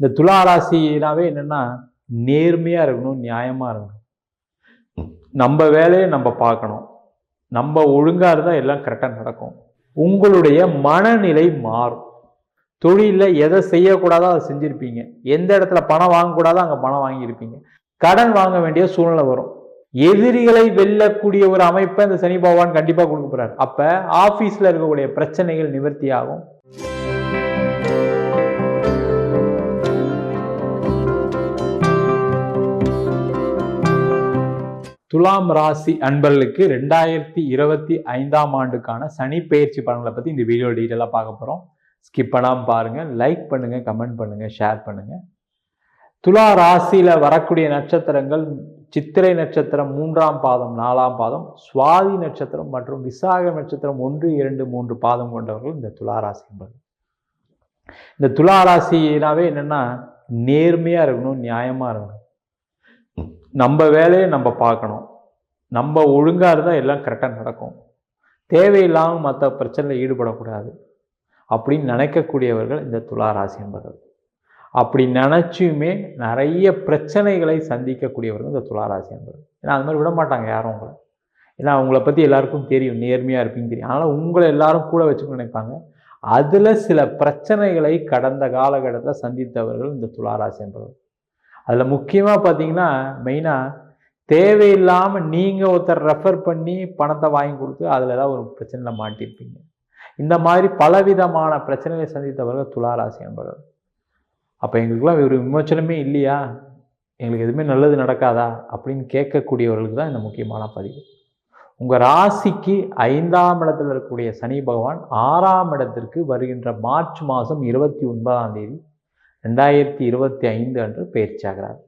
இந்த துலா ராசினாவே என்னன்னா நேர்மையா இருக்கணும் நியாயமா இருக்கணும். நம்ம வேலையை நம்ம பார்க்கணும். நம்ம ஒழுங்கா இருந்தா எல்லாம் கரெக்டாக நடக்கும். உங்களுடைய மனநிலை மாறும். தொழிலில் எதை செய்யக்கூடாதோ அதை செஞ்சிருப்பீங்க. எந்த இடத்துல பணம் வாங்கக்கூடாதோ அங்கே பணம் வாங்கியிருப்பீங்க. கடன் வாங்க வேண்டிய சூழ்நிலை வரும். எதிரிகளை வெல்லக்கூடிய ஒரு அமைப்பை இந்த சனி பகவான் கண்டிப்பாக கொடுக்க போறாரு. அப்ப ஆபீஸ்ல இருக்கக்கூடிய பிரச்சனைகள் நிவர்த்தி ஆகும். துலாம் ராசி அன்பர்களுக்கு ரெண்டாயிரத்தி இருபத்தி ஐந்தாம் ஆண்டுக்கான சனி பயிற்சி பலன்களை பற்றி இந்த வீடியோ டீட்டெயிலாக பார்க்க போகிறோம் ஸ்கிப் பண்ணாமல் பாருங்கள் லைக் பண்ணுங்கள் கமெண்ட் பண்ணுங்கள் ஷேர் பண்ணுங்கள் துலா ராசியில் வரக்கூடிய நட்சத்திரங்கள் சித்திரை நட்சத்திரம் மூன்றாம் பாதம் நாலாம் பாதம் சுவாதி நட்சத்திரம் மற்றும் விசாக நட்சத்திரம் ஒன்று இரண்டு மூன்று பாதம் கொண்டவர்கள் இந்த துலா ராசி என்பது இந்த துலா ராசினாவே என்னென்னா நேர்மையாக இருக்கணும் நியாயமாக இருக்கணும். நம்ம வேலையை நம்ம பார்க்கணும். நம்ம ஒழுங்காக இருந்தால் எல்லாம் கரெக்டாக நடக்கும். தேவையில்லாமல் மற்ற பிரச்சனையில் ஈடுபடக்கூடாது. அப்படின்னு நினைக்கக்கூடியவர்கள் இந்த துளாராசி என்பர்கள் அப்படி நினச்சியுமே நிறைய பிரச்சனைகளை சந்திக்கக்கூடியவர்கள் இந்த துளாராசி என்பர்கள் ஏன்னா அது மாதிரி விட மாட்டாங்க யாரும் உங்களை. ஏன்னா அவங்கள பற்றி எல்லாருக்கும் தெரியும். நேர்மையாக இருப்பீங்க தெரியும். அதனால் உங்களை எல்லாரும் கூட வச்சுக்கணும்னு நினைப்பாங்க. அதில் சில பிரச்சனைகளை கடந்த காலகட்டத்தில் சந்தித்தவர்கள் இந்த துளாராசி என்பவர்கள். அதில் முக்கியமாக பார்த்தீங்கன்னா மெயினாக தேவையில்லாமல் நீங்கள் ஒருத்தர் ரெஃபர் பண்ணி பணத்தை வாங்கி கொடுத்து அதில் ஏதாவது ஒரு பிரச்சனையில் மாட்டியிருப்பீங்க இந்த மாதிரி பலவிதமான பிரச்சனைகளை சந்தித்தவர்கள் துளாராசி என்பவர்கள். அப்போ எங்களுக்குலாம் ஒரு விமோச்சனமே இல்லையா? எங்களுக்கு எதுவுமே நல்லது நடக்காதா? அப்படின்னு கேட்கக்கூடியவர்களுக்கு தான் இந்த முக்கியமான பதிவு. உங்கள் ராசிக்கு ஐந்தாம் இடத்தில் இருக்கக்கூடிய சனி பகவான் ஆறாம் இடத்திற்கு வருகின்ற மார்ச் மாதம் இருபத்தி ஒன்பதாம் தேதி ரெண்டாயிரத்தி இருபத்தி ஐந்து அன்று பயிற்சியாகிறார்.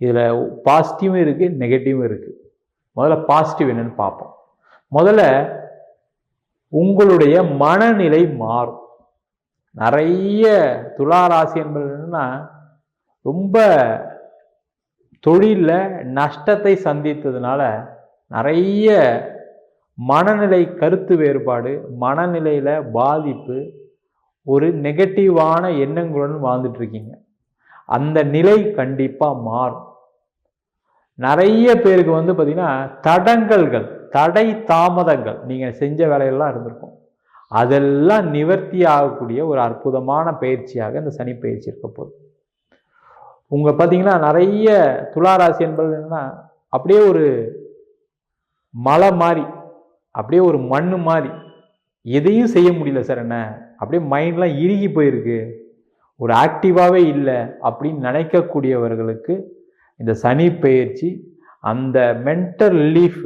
இதில் பாசிட்டிவும் இருக்குது நெகட்டிவும் இருக்குது முதல்ல பாசிட்டிவ் என்னன்னு பார்ப்போம். முதல்ல உங்களுடைய மனநிலை மாறும். நிறைய துளாராசி என்பது என்னன்னா ரொம்ப தொழிலில் நஷ்டத்தை சந்தித்ததுனால நிறைய மனநிலை கருத்து வேறுபாடு மனநிலையில் பாதிப்பு ஒரு நெகட்டிவான எண்ணங்களுடன் வாழ்ந்துட்டு இருக்கீங்க அந்த நிலை கண்டிப்பாக மாறும். நிறைய பேருக்கு வந்து பார்த்தீங்கன்னா தடங்கல்கள் தடை தாமதங்கள் நீங்கள் செஞ்ச வேலையெல்லாம் இருந்திருக்கும். அதெல்லாம் நிவர்த்தி ஆகக்கூடிய ஒரு அற்புதமான பயிற்சியாக இந்த சனி பயிற்சி இருக்க போகுது. உங்கள் பார்த்தீங்கன்னா நிறைய துளாராசி என்பது என்னன்னா அப்படியே ஒரு மலை மாதிரி அப்படியே ஒரு மண் மாதிரி எதையும் செய்ய முடியல சார் என்ன? அப்படியே மைண்ட்லாம் இறுகி போயிருக்கு. ஒரு ஆக்டிவாகவே இல்லை அப்படின்னு நினைக்கக்கூடியவர்களுக்கு இந்த சனி பயிற்சி அந்த மென்டல் ரிலீஃப்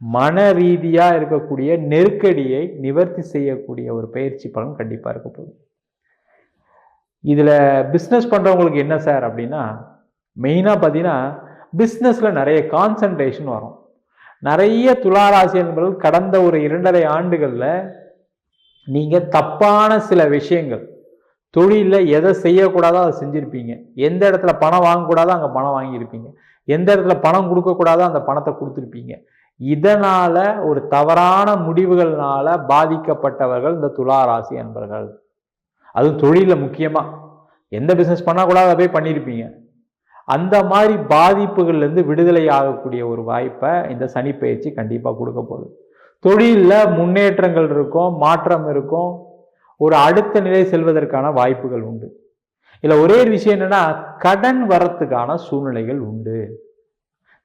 மன ரீதியாக இருக்கக்கூடிய நெருக்கடியை நிவர்த்தி செய்யக்கூடிய ஒரு பயிற்சி பலன் கண்டிப்பாக இருக்க போகுது. இதில் பிஸ்னஸ் பண்ணுறவங்களுக்கு என்ன சார் அப்படின்னா மெயினாக பார்த்தீங்கன்னா பிஸ்னஸில் நிறைய கான்சன்ட்ரேஷன் வரும். நிறைய துளாராசி என்பவர்கள் கடந்த ஒரு இரண்டரை ஆண்டுகளில் நீங்கள் தப்பான சில விஷயங்கள் தொழிலில் எதை செய்யக்கூடாதோ அதை செஞ்சுருப்பீங்க. எந்த இடத்துல பணம் வாங்கக்கூடாதோ அங்கே பணம் வாங்கியிருப்பீங்க. எந்த இடத்துல பணம் கொடுக்கக்கூடாதோ அந்த பணத்தை கொடுத்துருப்பீங்க. இதனால் ஒரு தவறான முடிவுகள்னால பாதிக்கப்பட்டவர்கள் இந்த துலா ராசி அன்பர்கள். அதுவும் தொழிலில் முக்கியமாக எந்த பிஸ்னஸ் பண்ணக்கூடாது அதை போய் பண்ணியிருப்பீங்க அந்த மாதிரி பாதிப்புகள்லேருந்து விடுதலை ஆகக்கூடிய ஒரு வாய்ப்பை இந்த சனி பயிற்சி கண்டிப்பாக கொடுக்க போகுது. தொழிலில் முன்னேற்றங்கள் இருக்கும் மாற்றம் இருக்கும். ஒரு அடுத்த நிலை செல்வதற்கான வாய்ப்புகள் உண்டு. இல்லை ஒரே ஒரு விஷயம் என்னன்னா கடன் வரத்துக்கான சூழ்நிலைகள் உண்டு.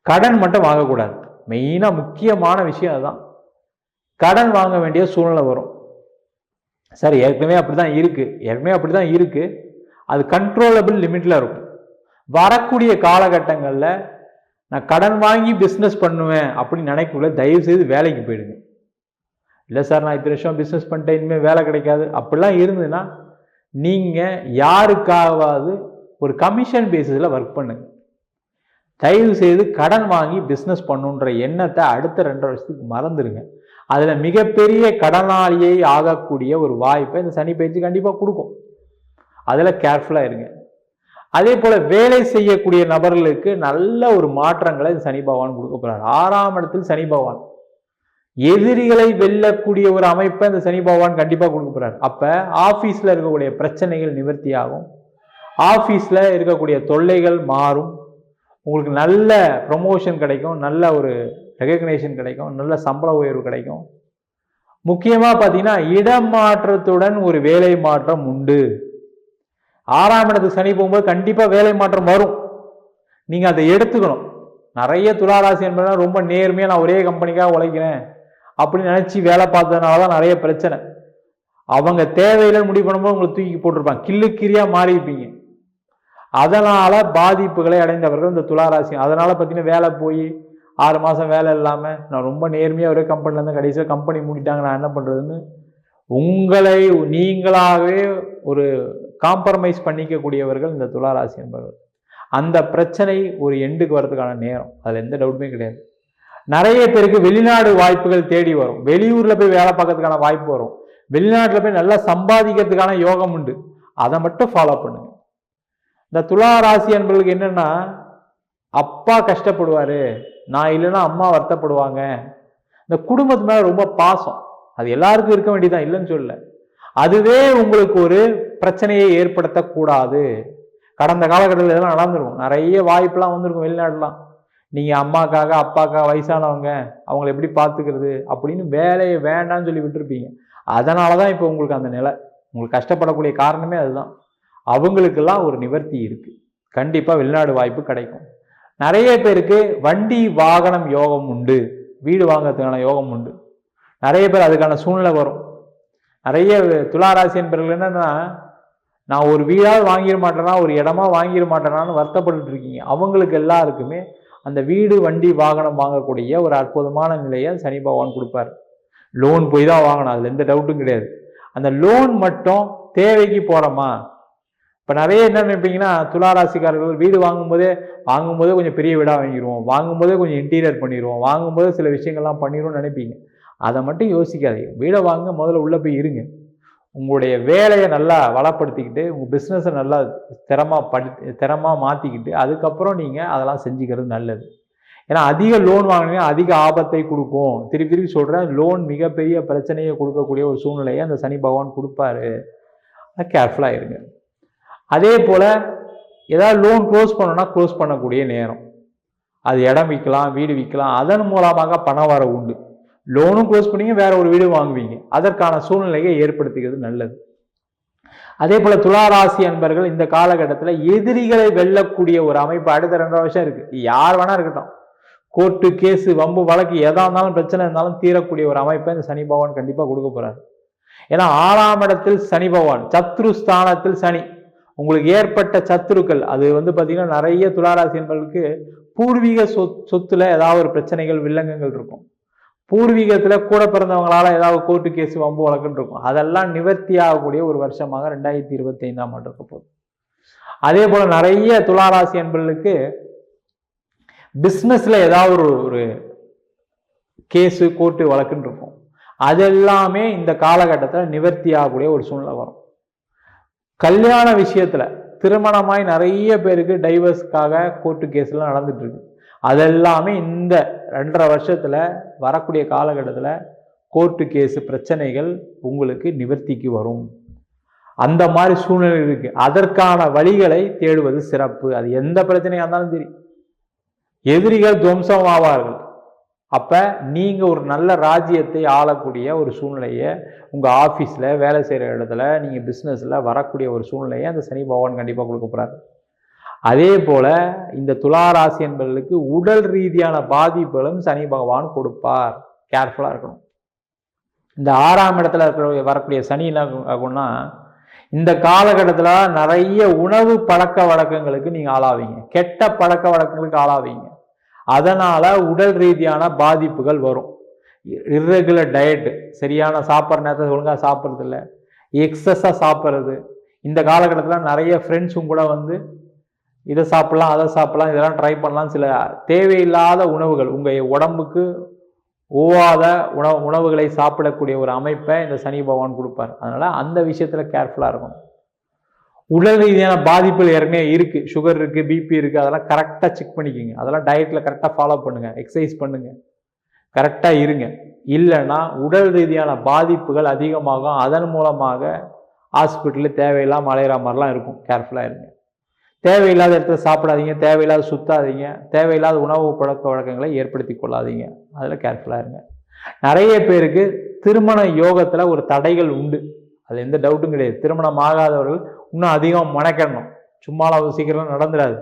கடன் மட்டும் வாங்கக்கூடாது. மெயினாக முக்கியமான விஷயம் அதுதான். கடன் வாங்க வேண்டிய சூழ்நிலை வரும். சார் ஏற்கனவே அப்படி தான் இருக்குது ஏற்கனவே அப்படி தான் இருக்குது அது கண்ட்ரோலபிள் லிமிட்டில் இருக்கும். வரக்கூடிய காலகட்டங்களில் நான் கடன் வாங்கி பிஸ்னஸ் பண்ணுவேன் அப்படின்னு நினைக்கக்குள்ள தயவு செய்து வேலைக்கு போயிடுங்க. இல்லை சார் நான் இத்தனை வருஷம் பிஸ்னஸ் பண்ணிட்டேன் இனிமேல் வேலை கிடைக்காது. அப்படிலாம் இருந்ததுன்னா நீங்கள் யாருக்காவது ஒரு கமிஷன் பேசிஸில் ஒர்க் பண்ணுங்க. தயவு செய்து கடன் வாங்கி பிஸ்னஸ் பண்ணுன்ற எண்ணத்தை அடுத்த ரெண்டு வருஷத்துக்கு மறந்துடுங்க அதில் மிகப்பெரிய கடனாளியை ஆகக்கூடிய ஒரு வாய்ப்பை இந்த சனி பயிற்சி கண்டிப்பாக கொடுக்கும். அதில் கேர்ஃபுல்லாக இருங்க. அதே போல் வேலை செய்யக்கூடிய நபர்களுக்கு நல்ல ஒரு மாற்றங்களை சனி பகவான் கொடுக்க போகிறார் ஆறாம் இடத்தில் சனி பகவான். எதிரிகளை வெல்லக்கூடிய ஒரு அமைப்பை இந்த சனி பகவான் கண்டிப்பாக கொடுக்க போறார். அப்போ ஆஃபீஸில் இருக்கக்கூடிய பிரச்சனைகள் நிவர்த்தி ஆகும். ஆஃபீஸில் இருக்கக்கூடிய தொல்லைகள் மாறும். உங்களுக்கு நல்ல ப்ரொமோஷன் கிடைக்கும் நல்ல ஒரு ரெகக்னேஷன் கிடைக்கும் நல்ல சம்பள உயர்வு கிடைக்கும். முக்கியமாக பார்த்தீங்கன்னா இடமாற்றத்துடன் ஒரு வேலை மாற்றம் உண்டு. ஆறாம் இடத்துக்கு சனி போகும்போது கண்டிப்பாக வேலை மாற்றம் வரும். நீங்கள் அதை எடுத்துக்கணும். நிறைய துளாராசி என்பதுனா ரொம்ப நேர்மையாக நான் ஒரே கம்பெனிக்காக உழைக்கிறேன். அப்படின்னு நினச்சி வேலை பார்த்ததுனால தான் நிறைய பிரச்சனை. அவங்க தேவையில்லைன்னு முடிவு பண்ணும்போது உங்களை தூக்கி போட்டிருப்பாங்க. கில்லுக்கிரியாக மாறிப்பீங்க அதனால பாதிப்புகளை அடைந்தவர்கள் இந்த துளாராசி. அதனால பார்த்தீங்கன்னா வேலை போய் ஆறு மாதம் வேலை இல்லாமல் நான் ரொம்ப நேர்மையாக ஒரே கம்பெனியில் இருந்தேன் கடைசியாக கம்பெனி மூடிட்டாங்க. நான் என்ன பண்ணுறதுன்னு உங்களை நீங்களாகவே ஒரு காம்ப்ரமைஸ் பண்ணிக்கக்கூடியவர்கள் இந்த துளாராசி என்பவர்கள். அந்த பிரச்சனை ஒரு எண்டுக்கு வர்றதுக்கான நேரம். அதில் எந்த டவுட்டுமே கிடையாது. நிறைய பேருக்கு வெளிநாடு வாய்ப்புகள் தேடி வரும். வெளியூர்ல போய் வேலை பார்க்கறதுக்கான வாய்ப்பு வரும். வெளிநாட்டில் போய் நல்லா சம்பாதிக்கிறதுக்கான யோகம் உண்டு. அதை மட்டும் ஃபாலோ பண்ணுங்க. இந்த துலா ராசி என்பவர்களுக்கு என்னன்னா அப்பா கஷ்டப்படுவாரு நான் இல்லைன்னா அம்மா வருத்தப்படுவாங்க. இந்த குடும்பத்து மேல ரொம்ப பாசம். அது எல்லாருக்கும் இருக்க வேண்டியதான் இல்லைன்னு சொல்லல. அதுவே உங்களுக்கு ஒரு பிரச்சனையை ஏற்படுத்தக்கூடாது. கடந்த காலகட்டத்தில் இதெல்லாம் நடந்துருக்கும். நிறைய வாய்ப்பெல்லாம் வந்திருக்கும் வெளிநாடுலாம் நீங்கள் அம்மாக்காக அப்பாக்காக வயசானவங்க அவங்கள எப்படி பார்த்துக்கிறது அப்படின்னு வேலையை வேண்டாம்னு சொல்லி விட்டுருப்பீங்க. அதனால தான் இப்போ உங்களுக்கு அந்த நிலை. உங்களுக்கு கஷ்டப்படக்கூடிய காரணமே அதுதான். அவங்களுக்கெல்லாம் ஒரு நிவர்த்தி இருக்குது கண்டிப்பாக வெளிநாடு வாய்ப்பு கிடைக்கும். நிறைய பேருக்கு வண்டி வாகனம் யோகம் உண்டு. வீடு வாங்குறதுக்கான யோகம் உண்டு. நிறைய பேர் அதுக்கான சூழ்நிலை வரும். நிறைய துளாராசி என்பவர்கள் என்னன்னா நான் ஒரு வீடாவது வாங்கிட மாட்டேனா ஒரு இடமா வாங்கிட மாட்டேனான்னு வருத்தப்பட்டு இருக்கீங்க. அவங்களுக்கு எல்லாருக்குமே அந்த வீடு வண்டி வாகனம் வாங்கக்கூடிய ஒரு அற்புதமான நிலையை சனி பகவான் கொடுப்பார். லோன் போய் தான் வாங்கணும் அதில் எந்த டவுட்டும் கிடையாது. அந்த லோன் மட்டும் தேவைக்கு போகிறோமா இப்போ நிறைய என்ன நினைப்பீங்கன்னா துளாராசிக்காரர்கள் வீடு வாங்கும்போதே வாங்கும்போதே கொஞ்சம் பெரிய வீடாக வாங்கிடுவோம் வாங்கும்போதே கொஞ்சம் இன்டீரியர் பண்ணிடுவோம் வாங்கும்போதே சில விஷயங்கள்லாம் பண்ணிடுவோம்னு நினைப்பீங்க. அதை மட்டும் யோசிக்காதீங்க. வீடை வாங்க முதல்ல உள்ளே போய் இருங்க. உங்களுடைய வேலையை நல்லா வளப்படுத்திக்கிட்டு உங்கள் பிஸ்னஸை நல்லா திறமாக படி திறமாக மாற்றிக்கிட்டு அதுக்கப்புறம் நீங்கள் அதெல்லாம் செஞ்சுக்கிறது நல்லது. ஏன்னா அதிக லோன் வாங்கினீங்கன்னா அதிக ஆபத்தை கொடுக்கும். திருப்பி திருப்பி சொல்கிறேன் லோன் மிகப்பெரிய பிரச்சனையை கொடுக்கக்கூடிய ஒரு சூழ்நிலையை அந்த சனி பகவான் கொடுப்பாரு. கேர்ஃபுல்லாக இருங்க. அதே போல் ஏதாவது லோன் க்ளோஸ் பண்ணோன்னா க்ளோஸ் பண்ணக்கூடிய நேரம். அது இடம் விற்கலாம் வீடு விற்கலாம் அதன் மூலமாக பண வர உண்டு. லோனும் க்ளோஸ் பண்ணுவீங்க வேற ஒரு வீடு வாங்குவீங்க. அதற்கான சூழ்நிலையை ஏற்படுத்திக்கிறது நல்லது. அதே போல துளாராசி அன்பர்கள் இந்த காலகட்டத்தில் எதிரிகளை வெல்லக்கூடிய ஒரு அமைப்பு அடுத்த ரெண்டரை வருஷம் இருக்கு. யார் வேணா இருக்கட்டும். கோர்ட்டு கேஸு வம்பு வழக்கு எதா இருந்தாலும் பிரச்சனை இருந்தாலும் தீரக்கூடிய ஒரு அமைப்பை இந்த சனி பகவான் கண்டிப்பாக கொடுக்க போறாரு. ஏன்னா ஆறாம் இடத்தில் சனி பகவான் சத்ரு ஸ்தானத்தில் சனி. உங்களுக்கு ஏற்பட்ட சத்துருக்கள் அது வந்து பார்த்தீங்கன்னா நிறைய துளாராசி என்பவர்களுக்கு பூர்வீக சொத் சொத்துல ஏதாவது ஒரு பிரச்சனைகள் வில்லங்கங்கள் இருக்கும். பூர்வீகத்தில் கூட பிறந்தவங்களால ஏதாவது கோர்ட்டு கேஸ் வம்பு வழக்குன்னு இருக்கும். அதெல்லாம் நிவர்த்தி ஆகக்கூடிய ஒரு வருஷமாக ரெண்டாயிரத்தி இருபத்தி ஐந்தாம் ஆண்டு இருக்க போகுது. அதே போல நிறைய துளாராசி என்பர்களுக்கு பிஸ்னஸ்ல ஏதாவது ஒரு ஒரு கேஸு கோர்ட்டு வழக்குன்னு இருக்கும். அதெல்லாமே இந்த காலகட்டத்தில் நிவர்த்தி ஆகக்கூடிய ஒரு சூழ்நிலை வரும். கல்யாண விஷயத்துல திருமணமாய் நிறைய பேருக்கு டைவர்ஸ்க்காக கோர்ட்டு கேஸ்லாம் நடந்துட்டு இருக்கு. அதெல்லாமே இந்த ரெண்டரை வருஷத்தில் வரக்கூடிய காலகட்டத்தில் கோர்ட்டு கேஸு பிரச்சனைகள் உங்களுக்கு நிவர்த்திக்கு வரும். அந்த மாதிரி சூழ்நிலை இருக்குது அதற்கான வழிகளை தேடுவது சிறப்பு. அது எந்த பிரச்சனையாக இருந்தாலும் சரி. எதிரிகள் துவம்சம் ஆவார்கள் அப்போ நீங்கள் ஒரு நல்ல ராஜ்யத்தை ஆளக்கூடிய ஒரு சூழ்நிலையை உங்கள் ஆஃபீஸில் வேலை செய்கிற இடத்துல நீங்கள் பிஸ்னஸில் வரக்கூடிய ஒரு சூழ்நிலையை அந்த சனி பகவான் கண்டிப்பாக கொடுக்க அதே போல இந்த துளாராசி என்பவர்களுக்கு உடல் ரீதியான பாதிப்புகளும் சனி பகவான் கொடுப்பார். கேர்ஃபுல்லாக இருக்கணும். இந்த ஆறாம் இடத்துல இருக்கிற வரக்கூடிய சனி என்ன ஆகும்னா இந்த காலகட்டத்தில் நிறைய உணவு பழக்க வழக்கங்களுக்கு நீங்கள் ஆளாவீங்க. கெட்ட பழக்க வழக்கங்களுக்கு ஆளாவீங்க. அதனால் உடல் ரீதியான பாதிப்புகள் வரும். இர்ரெகுலர் டயட்டு சரியான சாப்பிட்ற நேரத்தை ஒழுங்காக சாப்பிட்றது இல்லை எக்ஸஸாக சாப்பிட்றது. இந்த காலகட்டத்தில் நிறைய ஃப்ரெண்ட்ஸும் கூட வந்து இதை சாப்பிட்லாம் அதை சாப்பிட்லாம் இதெல்லாம் ட்ரை பண்ணலாம் சில தேவையில்லாத உணவுகள் உங்கள் உடம்புக்கு ஓவாத உணவு உணவுகளை சாப்பிடக்கூடிய ஒரு அமைப்பை இந்த சனி பகவான் கொடுப்பார். அதனால் அந்த விஷயத்தில் கேர்ஃபுல்லாக இருக்கும் உடல் ரீதியான பாதிப்புகள் ஏற்கனவே இருக்குது சுகர் இருக்குது பிபி இருக்குது அதெல்லாம் கரெக்டாக செக் பண்ணிக்கோங்க. அதெல்லாம் டயட்டில் கரெக்டாக ஃபாலோ பண்ணுங்கள் எக்ஸசைஸ் பண்ணுங்கள் கரெக்டாக இருங்க. இல்லைன்னா உடல் ரீதியான பாதிப்புகள் அதிகமாகும். அதன் மூலமாக ஹாஸ்பிட்டலில் தேவையில்லாம அலையிற மாதிரிலாம் இருக்கும். கேர்ஃபுல்லாக இருங்க. தேவையில்லாத இடத்துல சாப்பிடாதீங்க தேவையில்லாத சுத்தாதீங்க தேவையில்லாத உணவு பழக்க வழக்கங்களை ஏற்படுத்தி கொள்ளாதீங்க. அதில் கேர்ஃபுல்லாக இருங்க. நிறைய பேருக்கு திருமண யோகத்தில் ஒரு தடைகள் உண்டு. அது எந்த டவுட்டும் கிடையாது. திருமணம் ஆகாதவர்கள் இன்னும் அதிகம் மணக்கணும் சும்மாலாம் சீக்கிரம் நடந்துடாது.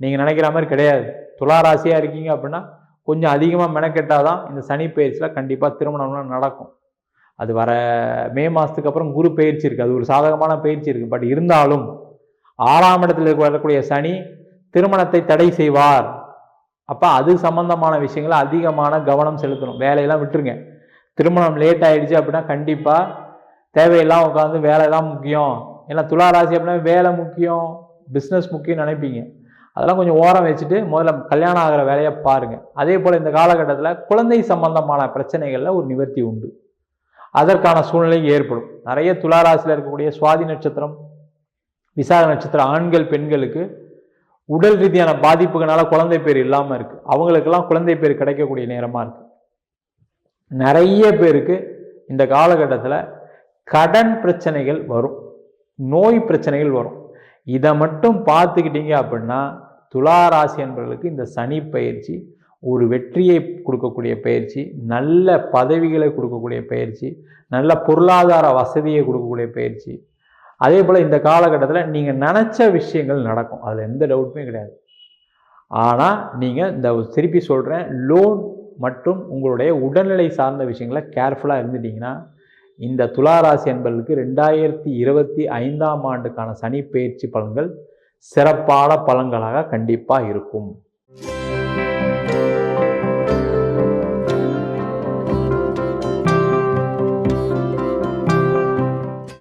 நீங்கள் நினைக்கிற மாதிரி கிடையாது. துளாராசியாக இருக்கீங்க அப்படின்னா கொஞ்சம் அதிகமாக மெனக்கெட்டால் தான் இந்த சனி பயிற்சியில் கண்டிப்பாக திருமணம்லாம் நடக்கும். அது வர மே மாதத்துக்கு அப்புறம் குரு பயிற்சி இருக்குது அது ஒரு சாதகமான பயிற்சி இருக்குது பட் இருந்தாலும் ஆறாம் இடத்துல இருக்க வரக்கூடிய சனி திருமணத்தை தடை செய்வார். அப்போ அது சம்பந்தமான விஷயங்களை அதிகமான கவனம் செலுத்தணும். வேலையெல்லாம் விட்டுருங்க. திருமணம் லேட் ஆகிடுச்சு அப்படின்னா கண்டிப்பாக தேவையெல்லாம் உட்காந்து வேலை தான் முக்கியம். ஏன்னா துலா ராசி அப்படின்னா வேலை முக்கியம் பிஸ்னஸ் முக்கியம் நினைப்பீங்க. அதெல்லாம் கொஞ்சம் ஓரம் வச்சுட்டு முதல்ல கல்யாணம் ஆகிற வேலையை பாருங்கள் அதே போல் இந்த காலகட்டத்தில் குழந்தை சம்பந்தமான பிரச்சனைகளில் ஒரு நிவர்த்தி உண்டு. அதற்கான சூழ்நிலை ஏற்படும். நிறைய துளாராசியில் இருக்கக்கூடிய சுவாதி நட்சத்திரம் விசாக நட்சத்திரம் ஆண்கள் பெண்களுக்கு உடல் ரீதியான பாதிப்புகளால குழந்தை பேர் இல்லாமல் இருக்கு. அவங்களுக்கெல்லாம் குழந்தை பேர் கிடைக்கக்கூடிய நேரமாக இருக்கு. நிறைய பேருக்கு இந்த காலகட்டத்தில் கடன் பிரச்சனைகள் வரும். நோய் பிரச்சனைகள் வரும். இதை மட்டும் பார்த்துக்கிட்டீங்க அப்படின்னா துலா ராசி என்பவர்களுக்கு இந்த சனி பயிற்சி ஒரு வெற்றியை கொடுக்கக்கூடிய பயிற்சி நல்ல பதவிகளை கொடுக்கக்கூடிய பயிற்சி நல்ல பொருளாதார வசதியை கொடுக்கக்கூடிய பயிற்சி அதே போல் இந்த காலகட்டத்தில் நீங்கள் நினச்ச விஷயங்கள் நடக்கும். அதில் எந்த டவுட்டுமே கிடையாது. ஆனால் நீங்கள் இந்த திருப்பி சொல்கிறேன் லோன் மற்றும் உங்களுடைய உடல்நிலை சார்ந்த விஷயங்களை கேர்ஃபுல்லாக இருந்துட்டிங்கன்னா இந்த துளாராசி என்பதற்கு ரெண்டாயிரத்தி இருபத்தி ஐந்தாம் ஆண்டுக்கான சனி பயிற்சி பலன்கள் சிறப்பான பலன்களாக கண்டிப்பாக இருக்கும்.